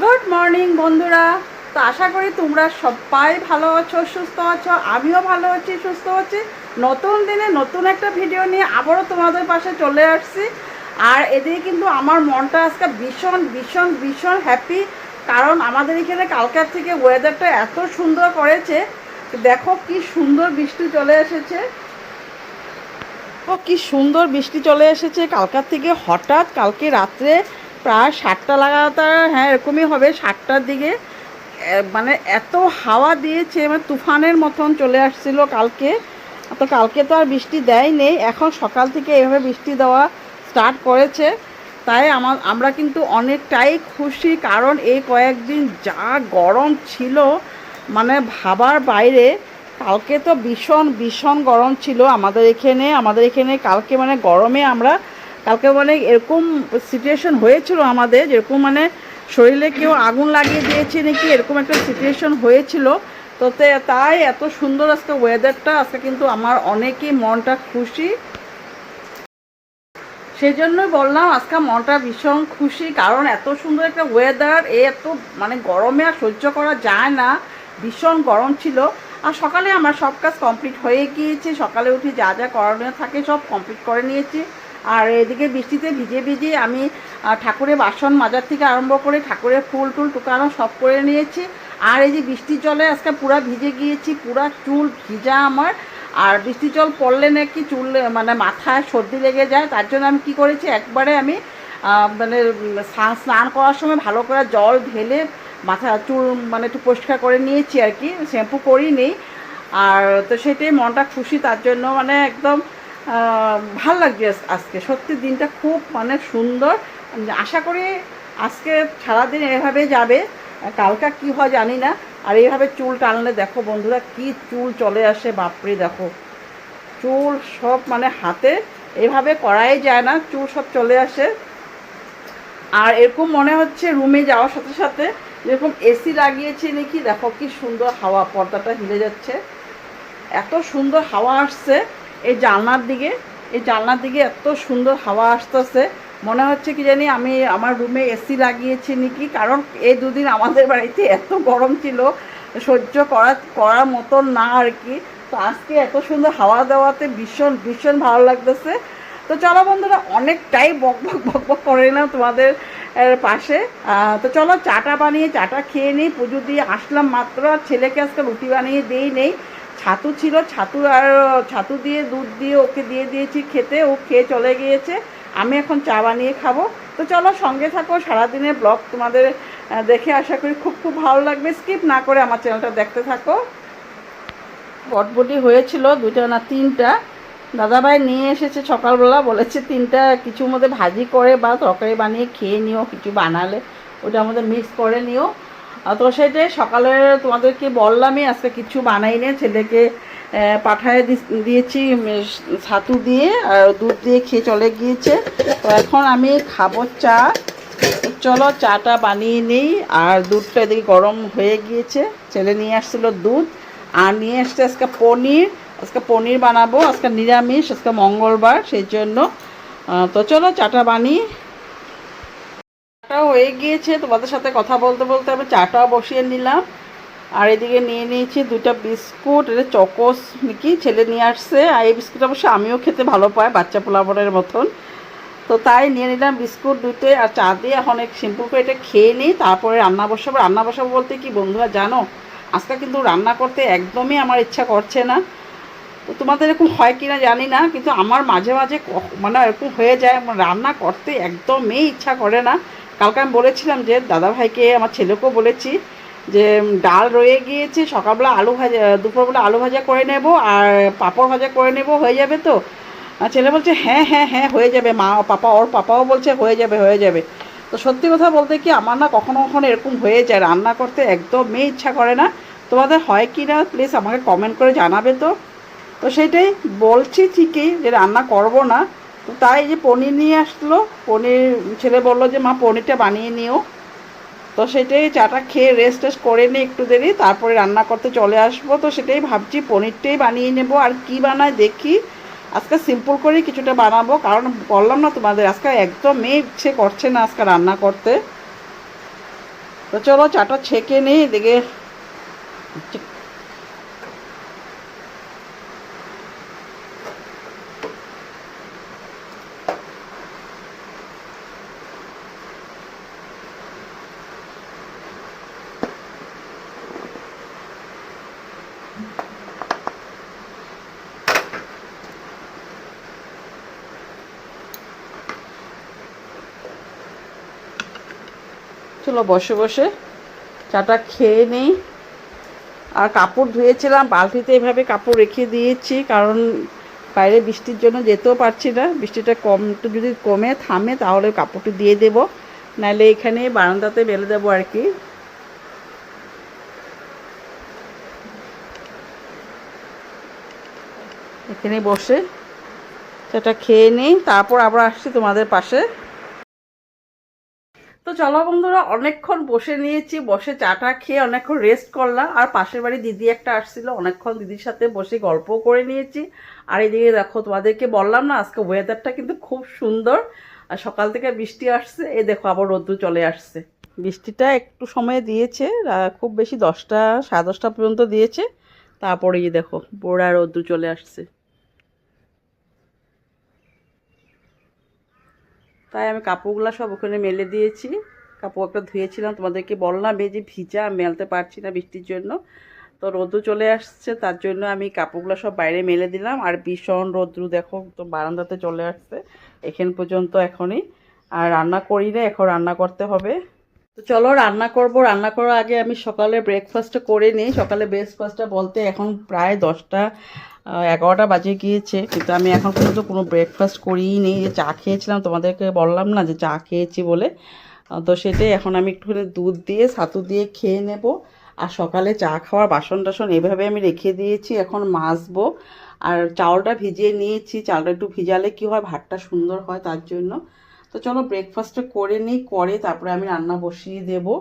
Good morning বন্ধুরা। তো আশা করি তোমরা সবাই ভালো আছো, সুস্থ আছো, আমিও ভালো আছি, সুস্থ আছি। নতুন দিনে নতুন একটা ভিডিও নিয়ে আবারও তোমাদের পাশে চলে আসছি। আর এদিকে কিন্তু আমার মনটা আজকে ভীষণ ভীষণ ভীষণ হ্যাপি কারণ আমাদের এখানে কালকার থেকে ওয়েদারটা এত সুন্দর করেছে। দেখো কি সুন্দর বৃষ্টি চলে এসেছে। ও, কি সুন্দর বৃষ্টি চলে এসেছে। কালকার থেকে হঠাৎ কালকে রাত্রে প্রায় সাতটা লাগাতার হ্যাঁ এরকমই হবে সাতটার দিকে। মানে এত হাওয়া দিয়েছে মানে তুফানের মতন চলে আসছিল কালকে। তো কালকে তো আর বৃষ্টি দেয়নি, এখন সকাল থেকে এভাবে বৃষ্টি দেওয়া স্টার্ট করেছে। তাই আমার আমরা কিন্তু অনেকটাই খুশি, কারণ এই কয়েকদিন যা গরম ছিল মানে ভাবার বাইরে, কালকে তো ভীষণ ভীষণ গরম ছিল আমাদের এখানে। আমাদের এখানে কালকে মানে গরমে আমরা কালকে মানে এরকম সিচুয়েশন হয়েছিল আমাদের, যেরকম মানে শরীরে কেউ আগুন লাগিয়ে দিয়েছে নাকি এরকম একটা সিচুয়েশন হয়েছিল। তো তাই এত সুন্দর আজকে ওয়েদারটা আজকে কিন্তু আমার অনেকই মনটা খুশি। সেই জন্যই বললাম, আজকে মনটা ভীষণ খুশি, কারণ এত সুন্দর একটা ওয়েদার এ এত মানে গরমে আর সহ্য করা যায় না, ভীষণ গরম ছিল। আর সকালে আমার সব কাজ কমপ্লিট হয়ে গিয়েছে, সকালে উঠে যা যা করণীয় থাকে সব কমপ্লিট করে নিয়েছি। আর এদিকে বৃষ্টিতে ভিজে ভিজে আমি ঠাকুরের বাসন মাজার থেকে আরম্ভ করে ঠাকুরের ফুল টুল টুকানো সব করে নিয়েছি। আর এই যে বৃষ্টির জলে আজকে পুরা ভিজে গিয়েছি, পুরা চুল ভিজা আমার। আর বৃষ্টি জল পড়লে নাকি চুল মানে মাথায় সর্দি লেগে যায়, তার জন্য আমি কি করেছি, একবারে আমি মানে স্নান করার সময় ভালো করে জল ঢেলে মাথা, চুল মানে একটু পরিষ্কার করে নিয়েছি আর কি, শ্যাম্পু করিনি। আর তো সেটাই মনটা খুশি, তার জন্য মানে একদম ভালো লাগছে আজকে। সত্যি দিনটা খুব মানে সুন্দর। আশা করি আজকে সারাদিন এভাবে যাবে। কালকা কি হয় জানি না। আর এইভাবে চুল টানলে দেখো বন্ধুরা, কি চুল চলে আসে, বাপরে দেখো। চুল সব মানে হাতে। এভাবে করাই যায় না, চুল সব চলে আসে। আর এরকম মনে হচ্ছে রুমে যাওয়ার সাথে সাথে যেরকম এসি লাগিয়েছে নাকি, দেখো কি সুন্দর হাওয়া পর্দাটা হিলে যাচ্ছে। এত সুন্দর হাওয়া আসছে। এই জানলার দিকে, এই জানলার দিকে এত সুন্দর হাওয়া আসতেছে। মনে হচ্ছে কি জানি আমি আমার রুমে এসি লাগিয়েছি নাকি? কারণ এই দুদিন আমাদের বাড়িতে এত গরম ছিল, সহ্য করা, করার মতন না আর কি। তো আজকে এত সুন্দর হাওয়া দেওয়াতে ভীষণ ভীষণ ভালো লাগতেছে। তো চলো বন্ধুরা, অনেকটাই বক বক বক বক করে নিলাম তোমাদের পাশে। তো চলো চাটা বানিয়ে, চাটা খেয়ে নিই, পুজো দিয়ে আসলাম মাত্র। আর ছেলেকে আজকে রুটি বানিয়ে দিই নেই। ছাতু ছিল, ছাতু আর, ছাতু দিয়ে দুধ দিয়ে ওকে দিয়ে দিয়েছি খেতে, ও খেয়ে চলে গিয়েছে। আমি এখন চা বানিয়ে খাব। তো চলো সঙ্গে থাকো সারাদিনের ব্লগ তোমাদের দেখে আশা করি খুব খুব ভালো লাগবে। স্কিপ না করে আমার চ্যানেলটা দেখতে থাকো। বটবটি হয়েছিল দুইটা না তিনটা। দাদাভাই নিয়ে এসেছে সকালবেলা, বলেছে তিনটা কিছুর মধ্যে ভাজি করে বা তরকারি বানিয়ে খেয়ে নিও, কিছু বানালে ওটা আমাদের মিক্স করে নিও। তো সেটাই সকালে তোমাদেরকে বললামই, আজকে কিছু বানাই নে ছেলেকে পাঠায় দিয়েছি ছাতু দিয়ে, আর দুধ দিয়ে খেয়ে চলে গিয়েছে। তো এখন আমি খাব চা। চলো, চাটা বানিয়ে নিই, আর দুধটা এদিকে গরম হয়ে গিয়েছে। ছেলে নিয়ে আসছিল দুধ, আর নিয়ে আসছে আজকে পনির। আজকে পনির বানাবো, আজকে নিরামিষ, আজকে মঙ্গলবার, সেই জন্য। তো চলো, চাটা বানিয়ে চাটাও হয়ে গিয়েছে। তোমাদের সাথে কথা বলতে বলতে আমি চাটাও বসিয়ে নিলাম। আর এদিকে নিয়ে নিয়েছি দুটা বিস্কুট, এটা চকোস নাকি ছেলে নিয়ে আসছে। আর এই বিস্কুট অবশ্য আমিও খেতে ভালো পাই, বাচ্চা পোলাপনের মতন। তো তাই নিয়ে নিলাম বিস্কুট দুটো আর চা দিয়ে এখন এক সিম্পল করে এটা খেয়ে নিই, তারপরে রান্না বসাবো। রান্না বসাবো বলতে কি বন্ধুরা জানো, আজকে কিন্তু রান্না করতে একদমই আমার ইচ্ছা করছে না। তো তোমাদের এরকম হয় কি না জানি না, কিন্তু আমার মাঝে মাঝে মানে এরকম হয়ে যায় রান্না করতে একদমই ইচ্ছা করে না। কালকে আমি বলেছিলাম যে, দাদাভাইকে, আমার ছেলেকেও বলেছি যে ডাল রয়ে গিয়েছে, সকালবেলা আলু ভাজা, দুপুরবেলা আলু ভাজা করে নেব আর পাঁপড় ভাজা করে নেব, হয়ে যাবে তো? আর ছেলে বলছে হ্যাঁ হ্যাঁ হ্যাঁ হয়ে যাবে, মা পাপা, ওর পাপাও বলছে, হয়ে যাবে হয়ে যাবে। তো সত্যি কথা বলতে কি, আমার না কখনো কখনো এরকম হয়ে যায়, রান্না করতে একদমই ইচ্ছা করে না। তোমাদের হয় কি না প্লিজ আমাকে কমেন্ট করে জানাবে তো? তো সেটাই বলছি ঠিকই যে, রান্না করব না। তো তাই যে পনির নিয়ে আসলো, পনির, ছেলে বলল যে, মা, পনিরটা বানিয়ে নিও। তো সেটাই চাটা খেয়ে রেস্ট টেস্ট করে নিই একটু দেরি, তারপরে রান্না করতে চলে আসব। তো সেটাই ভাবছি, পনিরটাই বানিয়ে নেব। আর কি বানায় দেখি, আজকে সিম্পল করেই কিছুটা বানাবো। কারণ বললাম না তোমাদের, আজকে একদমই ইচ্ছে করছে না আজকে রান্না করতে। তো চলো চাটা ছেঁকে নিই, এদিকে চলো বসে বসে চাটা খেয়ে নিই। আর কাপড় ধুয়েছিলাম, বালতিতে এভাবে কাপড় রেখে দিয়েছি, কারণ বাইরে বৃষ্টির জন্য যেতেও পারছি না। বৃষ্টিটা কম, একটু যদি কমে থামে তাহলে কাপড়টি দিয়ে দেব। নাহলে এখানে বারান্দাতে মেলে দেবো আর কি। এখানে বসে সেটা খেয়ে নিই, তারপর আবার আসছি তোমাদের পাশে। তো চলো বন্ধুরা, অনেকক্ষণ বসে নিয়েছি, বসে চাটা খেয়ে অনেকক্ষণ রেস্ট করলাম। আর পাশের বাড়ি দিদি একটা আসছিল, অনেকক্ষণ দিদির সাথে বসে গল্প করে নিয়েছি। আর এদিকে দেখো, তোমাদেরকে বললাম না, আজকে ওয়েদারটা কিন্তু খুব সুন্দর। আর সকাল থেকে বৃষ্টি আসছে এ দেখো আবার রোদ্দুর চলে আসছে। বৃষ্টিটা একটু সময় দিয়েছে খুব বেশি দশটা, সাড়ে দশটা পর্যন্ত দিয়েছে। তারপরে দেখো বোড়া রোদ্দুর চলে আসছে। তাই আমি কাপড়গুলো সব ওখানে মেলে দিয়েছি। কাপড় একটা ধুয়েছিলাম। তোমাদেরকে বললাম, এই যে ভিজা মেলতে পারছি না বৃষ্টির জন্য। তো রোদ্রু চলে আসছে, তার জন্য আমি কাপড়গুলো সব বাইরে মেলে দিলাম। আর ভীষণ রোদ্রু, দেখো তো বারান্দাতে চলে আসছে। এখান পর্যন্ত এখনই। আর রান্না করি না, এখন রান্না করতে হবে। তো চলো রান্না করব। রান্না করার আগে আমি সকালে ব্রেকফাস্টটা করে নিই। সকালে ব্রেকফাস্টটা বলতে এখন প্রায় দশটা এগারোটা বাজে গিয়েছে। কিন্তু আমি এখন পর্যন্ত কোনো ব্রেকফাস্ট করিই নি। যে চা খেয়েছিলাম, তোমাদেরকে বললাম না যে চা খেয়েছি বলে। তো সেটাই এখন আমি একটুখানি দুধ দিয়ে, ছাতু দিয়ে খেয়ে নেব। আর সকালে চা খাওয়ার বাসন টাসন এভাবে আমি রেখে দিয়েছি। এখন মাজবো। আর চাউলটা ভিজিয়ে নিয়েছি। চালটা একটু ভিজালে কি হয়, ভাতটা সুন্দর হয় তার জন্য। তো চলো ব্রেকফাস্টটা করে নিই, করে তারপরে আমি রান্না বসিয়ে দেবো।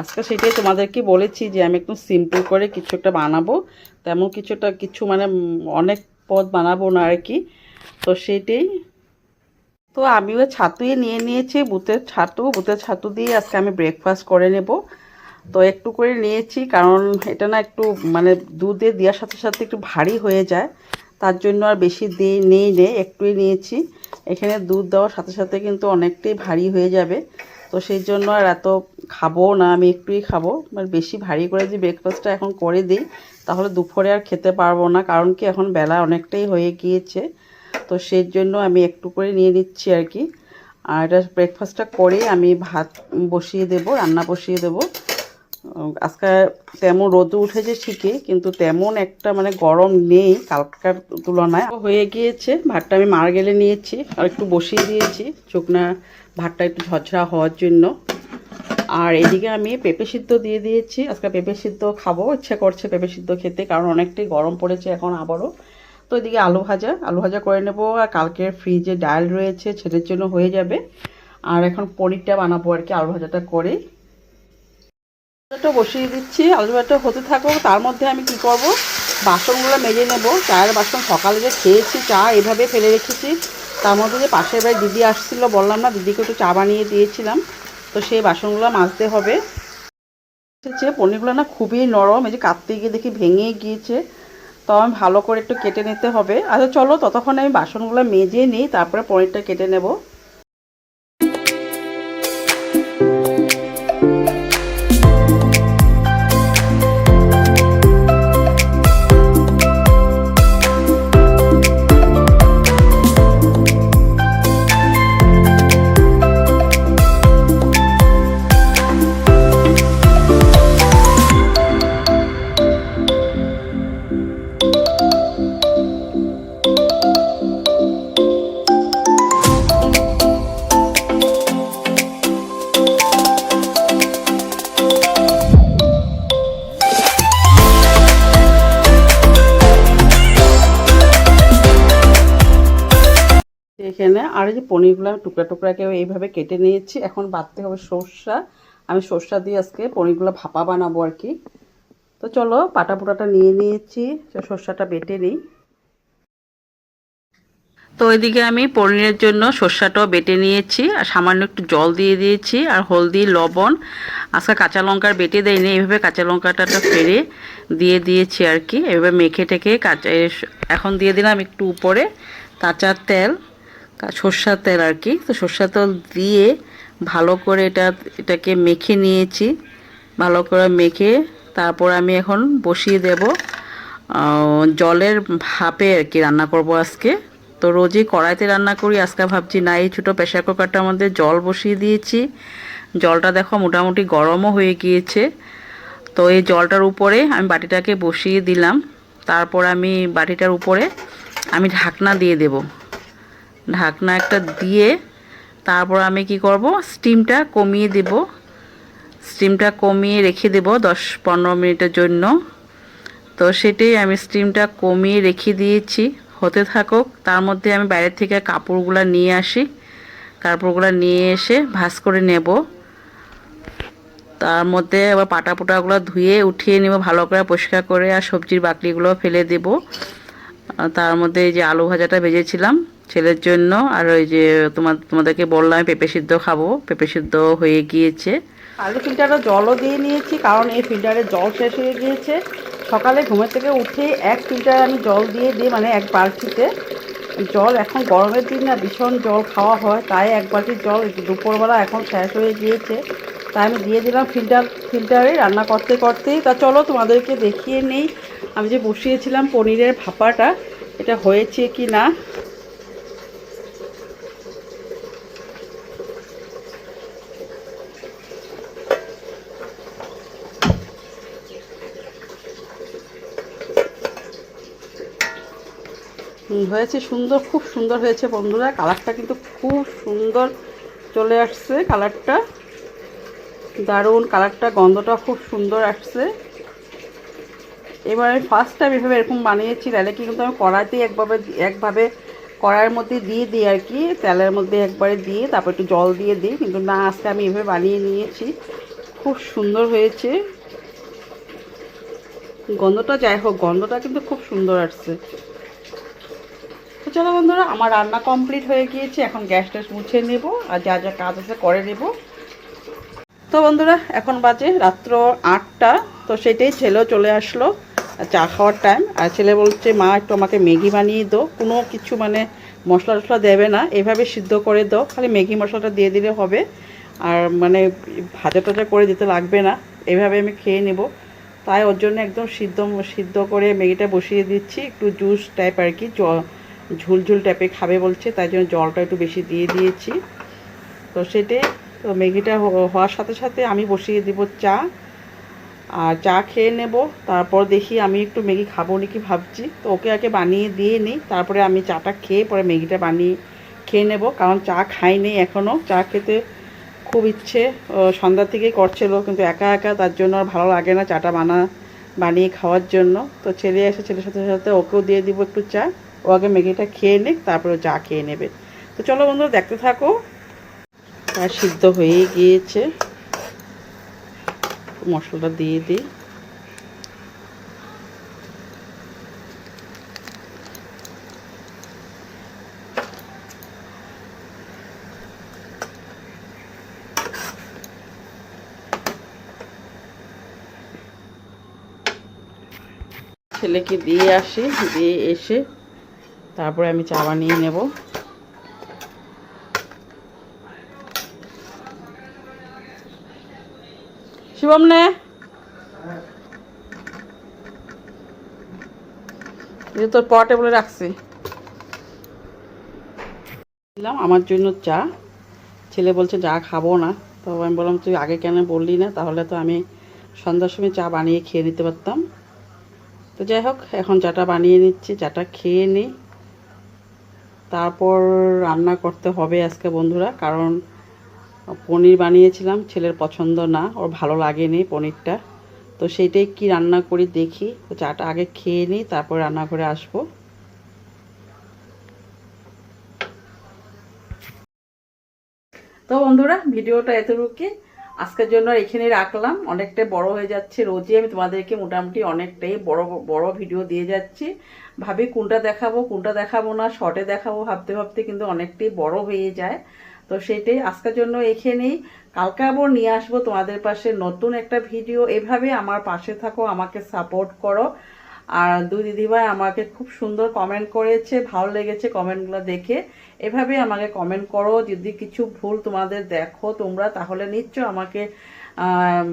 আজকে সেটাই তোমাদেরকে বলেছি যে আমি একটু সিম্পল করে কিছু একটা বানাবো। তেমন কিছু একটা, কিছু মানে অনেক পদ বানাবো না আর কি। তো সেটাই। তো আমিও ছাতুই নিয়ে নিয়েছি বুতের ছাতু বুতের ছাতু দিয়ে আজকে আমি ব্রেকফাস্ট করে নেব। তো একটু করে নিয়েছি, কারণ এটা না একটু মানে দুধে দেওয়ার সাথে সাথে একটু ভারী হয়ে যায়। তার জন্য আর বেশি দিয়ে নেই নে, একটুই নিয়েছি। এখানে দুধ দেওয়ার সাথে সাথে কিন্তু অনেকটাই ভারী হয়ে যাবে। তো সেই জন্য আর এত খাব না, আমি একটুই খাব। মানে বেশি ভারী করে যদি ব্রেকফাস্টটা এখন করে দিই, তাহলে দুপুরে আর খেতে পারব না, কারণ কি এখন বেলা অনেকটাই হয়ে গিয়েছে। তো সেই জন্য আমি একটু করে নিয়ে নিচ্ছি আর কি। আর এটা ব্রেকফাস্টটা করে আমি ভাত বসিয়ে দেব, রান্না বসিয়ে দেব। আজকে তেমন রোদ উঠেছে ঠিকই, কিন্তু তেমন একটা মানে গরম নেই কালকার তুলনায়। হয়ে গিয়েছে, ভাতটা আমি মার গেলে নিয়েছি, আর একটু বসিয়ে দিয়েছি, শুকনা ভাতটা একটু ঝরঝরা হওয়ার জন্য। আর এদিকে আমি পেঁপে সিদ্ধ দিয়ে দিয়েছি, আজকে পেঁপে সিদ্ধ খাব, ইচ্ছে করছে পেঁপে সিদ্ধ খেতে, কারণ অনেকটাই গরম পড়েছে এখন আবারও। তো এদিকে আলু ভাজা আলু ভাজা করে নেব, আর কালকের ফ্রিজে ডাল রয়েছে ছেলের জন্য হয়ে যাবে। আর এখন পনিরটা বানাবো আর কি, আলু ভাজাটা করে। তো বসিয়ে দিচ্ছি আলু ভাজাটা হতে থাকো তার মধ্যে আমি কি করব? বাসনগুলো মেজে নেব। চায়ের বাসন সকালে যে খেয়েছি, চা এভাবে ফেলে রেখেছি। তার মধ্যে যে পাশের বাড়ি দিদি আসছিল, বললাম না, দিদিকে একটু চা বানিয়ে দিয়েছিলাম। তো সেই বাসনগুলো মাজতে হবে। হচ্ছে পনিরগুলো না খুবই নরম, এই যে কাটতে গিয়ে দেখি ভেঙে গিয়েছে। তো আমি ভালো করে একটু কেটে নিতে হবে। আচ্ছা চলো, ততক্ষণ আমি বাসনগুলো মেজে নিই, তারপরে পনিরটা কেটে নেব। আর এই যে পনিরগুলো আমি টুকরা টুকরা করে এইভাবে কেটে নিয়েছি। এখন বাটতে হবে সর্ষা। আমি সর্ষা দিয়ে আজকে পনিরগুলো ভাপা বানাবো আর কি। তো চলো পাটা পুটাটা নিয়ে নিয়েছি। সর্ষাটা বেটে নিই। তো ওইদিকে আমি পনিরের জন্য সর্ষাটাও বেটে নিয়েছি। আর সামান্য একটু জল দিয়ে দিয়েছি। আর হলদি, লবণ, আজকে কাঁচা লঙ্কার বেটে দেয়নি এইভাবে কাঁচা লঙ্কাটা ফেরে দিয়ে দিয়েছি আর কি। এভাবে মেখে টেখে কাঁচা এখন দিয়ে দিলাম একটু উপরে কাঁচা তেল। সর্ষার তেল আর কি। তো সর্ষার তেল দিয়ে ভালো করে এটা, এটাকে মেখে নিয়েছি। ভালো করে মেখে তারপর আমি এখন বসিয়ে দেব জলের ভাপে আর কি রান্না করব আজকে। তো রোজই কড়াইতে রান্না করি, আজকে ভাবছি না, এই ছোটো প্রেশার কুকারটার মধ্যে জল বসিয়ে দিয়েছি। জলটা দেখো মোটামুটি গরমও হয়ে গিয়েছে। তো এই জলটার উপরে আমি বাটিটাকে বসিয়ে দিলাম। তারপর আমি বাটিটার উপরে আমি ঢাকনা দিয়ে দেব। ঢাকনা একটা দিয়ে তারপর আমি কি করব? স্টিমটা কমিয়ে দেব। স্টিমটা কমিয়ে রেখে দেব দশ পনেরো মিনিটের জন্য। তো সেটাই আমি স্টিমটা কমিয়ে রেখে দিয়েছি। হতে থাকুক, তার মধ্যে আমি বাইরের থেকে কাপড়গুলো নিয়ে আসি। কাপড়গুলো নিয়ে এসে ভাঁজ করে নেব। তার মধ্যে আবার পাটা পোটাগুলো ধুয়ে উঠিয়ে নেব, ভালো করে পরিষ্কার করে আর সবজির বাকলিগুলো ফেলে দেব। তার মধ্যে এই যে আলু ভাজাটা ভেজেছিলাম। ছেলের জন্য। আর ওই যে তোমার তোমাদেরকে বললাম পেঁপে সিদ্ধ খাব। পেঁপে সিদ্ধ হয়ে গিয়েছে। আলু ফিল্টারটা জলও দিয়ে নিয়েছি, কারণ এই ফিল্টারে জল শেষ হয়ে গিয়েছে। সকালে ঘুমের থেকে উঠে এক ফিল্টার আমি জল দিয়ে দিই মানে এক বালতিতে। জল এখন গরমের দিন না, ভীষণ জল খাওয়া হয়। তাই এক বালতির জল দুপুরবেলা এখন শেষ হয়ে গিয়েছে। তাই আমি দিয়ে দিলাম ফিল্টার, ফিল্টারে রান্না করতে করতেই। তা চলো তোমাদেরকে দেখিয়ে নেই। আমি যে বসিয়েছিলাম পনিরের ভাপাটা, এটা হয়েছে কি না। হয়েছে সুন্দর, খুব সুন্দর হয়েছে বন্ধুরা। কালারটা কিন্তু খুব সুন্দর চলে আসছে, কালারটা। দারুণ, কালারটা, গন্ধটা খুব সুন্দর আসছে। এবার আমি ফার্স্ট টাইম এভাবে এরকম বানিয়েছি, তাহলে কিন্তু আমি কড়াইতেই একভাবে একভাবে কড়াইয়ের মধ্যে দিয়ে দিই আর কি। তেলের মধ্যে একবারে দিয়ে, তারপর একটু জল দিয়ে দিই। কিন্তু না, আজকে আমি এভাবে বানিয়ে নিয়েছি। খুব সুন্দর হয়েছে। গন্ধটা যাই হোক, গন্ধটা কিন্তু খুব সুন্দর আসছে। চলো বন্ধুরা, আমার রান্না কমপ্লিট হয়ে গিয়েছে। এখন গ্যাস ট্যাস মুছে নেব আর যা যা কাজ আছে করে নেব। তো বন্ধুরা, এখন বাজে রাত্র আটটা। তো সেটাই ছেলেও চলে আসলো চা খাওয়ার টাইম আর ছেলে বলছে, মা, একটু আমাকে ম্যাগি বানিয়ে দাও। কোনো কিছু মানে মশলা টশলা দেবে না। এভাবে সিদ্ধ করে দাও। খালি ম্যাগি মশলাটা দিয়ে দিলে হবে। আর মানে ভাজা টাজা করে দিতে লাগবে না। এভাবে আমি খেয়ে নেব। তাই ওর জন্য একদম সিদ্ধ সিদ্ধ করে ম্যাগিটা বসিয়ে দিচ্ছি। একটু জুস টাইপ আর কি ঝুলঝুল টাইপে খাবে বলছে, তাই জন্য জলটা একটু বেশি দিয়ে দিয়েছি। তো সেটাই, তো ম্যাগিটা হওয়ার সাথে সাথে আমি বসিয়ে দিব চা। আর চা খেয়ে নেব, তারপর দেখি আমি একটু ম্যাগি খাব নাকি ভাবছি। তো ওকে আগে বানিয়ে দিয়ে নিই, তারপরে আমি চাটা খেয়ে পরে ম্যাগিটা বানিয়ে খেয়ে নেব। কারণ চা খাইনি এখনও চা খেতে খুব ইচ্ছে সন্ধ্যা থেকেই করছিল, কিন্তু একা একা তার জন্য আর ভালো লাগে না চাটা বানা, বানিয়ে খাওয়ার জন্য। তো ছেলে এসে ছেলের সাথে সাথে ওকেও দিয়ে দিব একটু চা। ও আগে ম্যাগিটা খেয়ে নিক, তারপরে চা খেয়ে নেবে। তো চলো বন্ধুরা, দেখতে থাকো। আর সিদ্ধ হয়ে গিয়েছে। মশলাটা দিয়ে দিই। ছেলেকে দিয়ে আসি, দিয়ে এসে তারপরে আমি চা বানিয়ে নেব। শিবম নে তোর পটে বলে রাখছি। দিলাম, আমার জন্য চা। ছেলে বলছে চা খাব না। তো আমি বললাম, তুই আগে কেন বললি না? তাহলে তো আমি সন্ধ্যার সময় চা বানিয়ে খেয়ে নিতে পারতাম। তো যাই হোক, এখন চাটা বানিয়ে নিচ্ছি, চাটা খেয়ে নিই তারপর রান্না করতে হবে আজকে বন্ধুরা, কারণ পনির বানিয়েছিলাম, ছেলের পছন্দ না, ওর ভালো লাগেনি পনিরটা। তো সেইটাই কি রান্না করি দেখি, তো চাটা আগে খেয়ে নিই, তারপর রান্না করে আসব। তো বন্ধুরা, ভিডিওটা এতটুকু আজকের জন্য আর এখানেই রাখলাম। অনেকটাই বড় হয়ে যাচ্ছে রোজই। আমি তোমাদেরকে মোটামুটি অনেকটাই বড় বড় ভিডিও দিয়ে যাচ্ছি। ভাবি কোনটা দেখাবো কোনটা দেখাবো না শর্টে দেখাবো ভাবতে ভাবতে কিন্তু অনেকটাই বড় হয়ে যায়। তো সেটাই আজকের জন্য এখানেই। কালকে আবার নিয়ে আসব তোমাদের পাশে নতুন একটা ভিডিও। এভাবে আমার পাশে থাকো, আমাকে সাপোর্ট করো। আর দুই দিদিভাই আমাকে খুব সুন্দর কমেন্ট করেছে, ভালো লেগেছে কমেন্টগুলো দেখে। এভাবে আমাকে কমেন্ট করো। যদি কিছু ভুল তোমাদের দেখো তোমরা, তাহলে নিশ্চয় আমাকে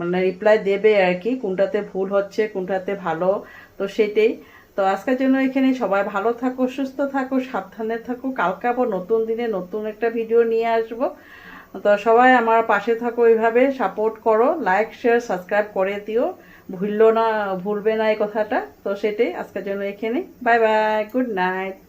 মানে রিপ্লাই দেবে আর কি, কোনটাতে ভুল হচ্ছে, কোনটাতে ভালো। তো সেটাই। তো আজকের জন্য এখানে সবাই ভালো থাকো, সুস্থ থাকো, সাবধানে থাকো। কালকে আবার নতুন দিনে নতুন একটা ভিডিও নিয়ে আসব। তো সবাই আমার পাশে থাকো এইভাবে সাপোর্ট করো লাইক শেয়ার সাবস্ক্রাইব করে দিও। ভুললো না, ভুলবে না এই কথাটা। তো সেটাই আজকের জন্য এখানে। Bye bye good night